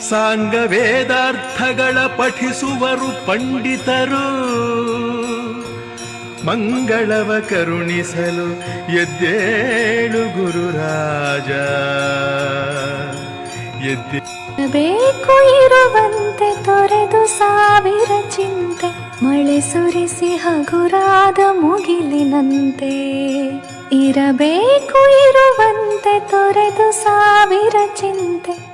ಸಾಂಗ ವೇದಾರ್ಥಗಳ ಪಠಿಸುವರು ಪಂಡಿತರು. ಮಂಗಳವ ಕರುಣಿಸಲು ಎದ್ದೇಳು ಗುರುರಾಜ. ಬೇಕು ಇರುವಂತೆ ತೊರೆದು ಸಾವಿರ ಚಿಂತೆ. ಮಳೆ ಸುರಿಸಿ ಹಗುರಾದ ಮುಗಿಲಿನಂತೆ. ಇರಬೇಕು ಇರುವಂತೆ ತೊರೆದು ಸಾವಿರ ಚಿಂತೆ.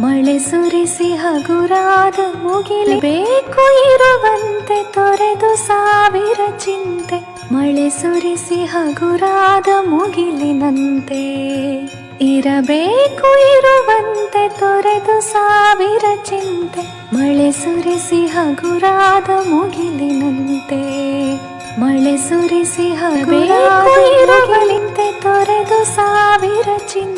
ಮಳೆ ಸುರಿಸಿ ಹಗುರಾದ ಮುಗಿಲಿ ಬೇಕು ಇರುವಂತೆ ತೊರೆದು ಸಾವಿರ ಚಿಂತೆ. ಮಳೆ ಸುರಿಸಿ ಹಗುರಾದ ಮುಗಿಲಿನಂತೆ. ಇರಬೇಕು ಇರುವಂತೆ ತೊರೆದು ಸಾವಿರ ಚಿಂತೆ. ಮಳೆ ಸುರಿಸಿ ಹಗುರಾದ ಮುಗಿಲಿನಂತೆ. ಮಳೆ ಸುರಿಸಿ ಹಗುರಾದ ಇರುವಂತೆ ತೊರೆದು ಸಾವಿರ ಚಿಂತೆ.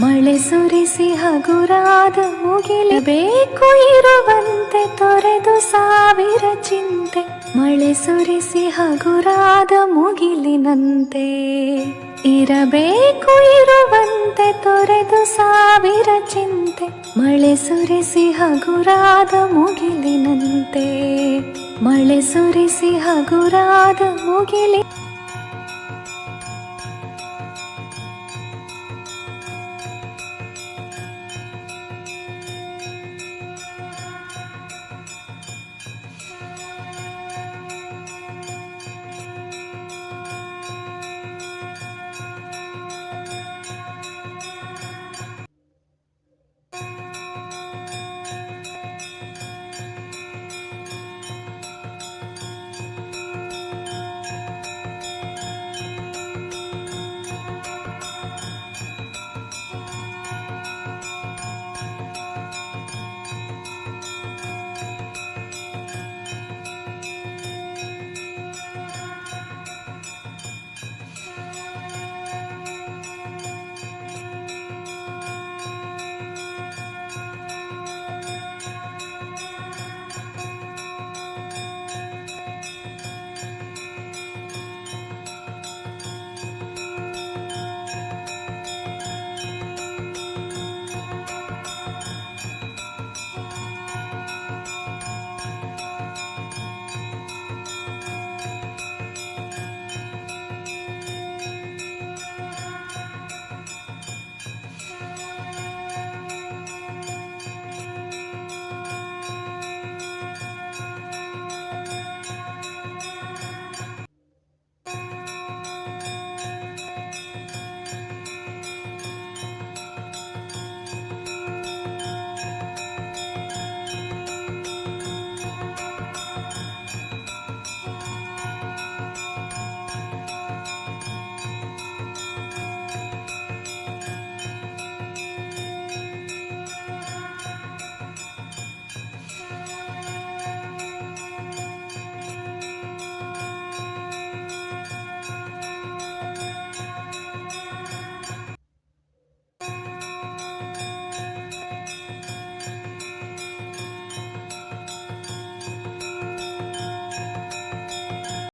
ಮಳೆ ಸುರಿಸಿ ಹಗುರಾದ ಮುಗಿಲಿ ಬೇಕು ಇರುವಂತೆ ತೊರೆದು ಸಾವಿರ ಚಿಂತೆ. ಮಳೆ ಸುರಿಸಿ ಹಗುರಾದ ಮುಗಿಲಿನಂತೆ ಇರಬೇಕು ಇರುವಂತೆ ತೊರೆದು ಸಾವಿರ ಚಿಂತೆ. ಮಳೆ ಸುರಿಸಿ ಹಗುರಾದ ಮುಗಿಲಿನಂತೆ ಮಳೆ ಸುರಿಸಿ ಹಗುರಾದ ಮುಗಿಲಿ